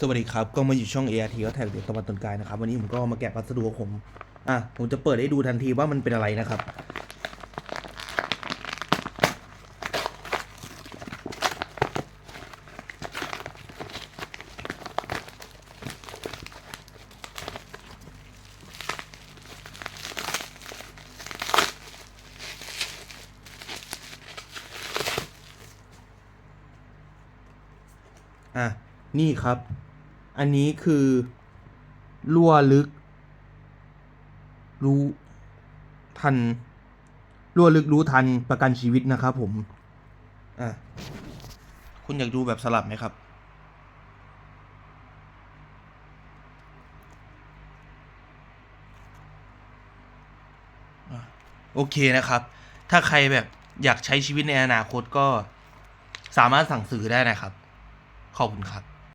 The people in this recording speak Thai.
สวัสดีครับ ก็มาอยู่ช่อง ART ก็แท็กเด็กตะวันตนกายนะครับ วันนี้ผมก็มาแกะพัสดุของผม อะ ผมจะเปิดให้ดูทันทีว่ามันเป็นอะไรนะครับ อะ นี่ครับ อันนี้คือรั่วลึก รู้ทันรั่วลึกรู้ทันประกันชีวิตนะครับผม อะ คุณอยากดูแบบสลับไหมครับอโอเคนะครับ ถ้าใครแบบอยากใช้ชีวิตในอนาคตก็สามารถสั่งซื้อได้นะครับ ขอบคุณครับ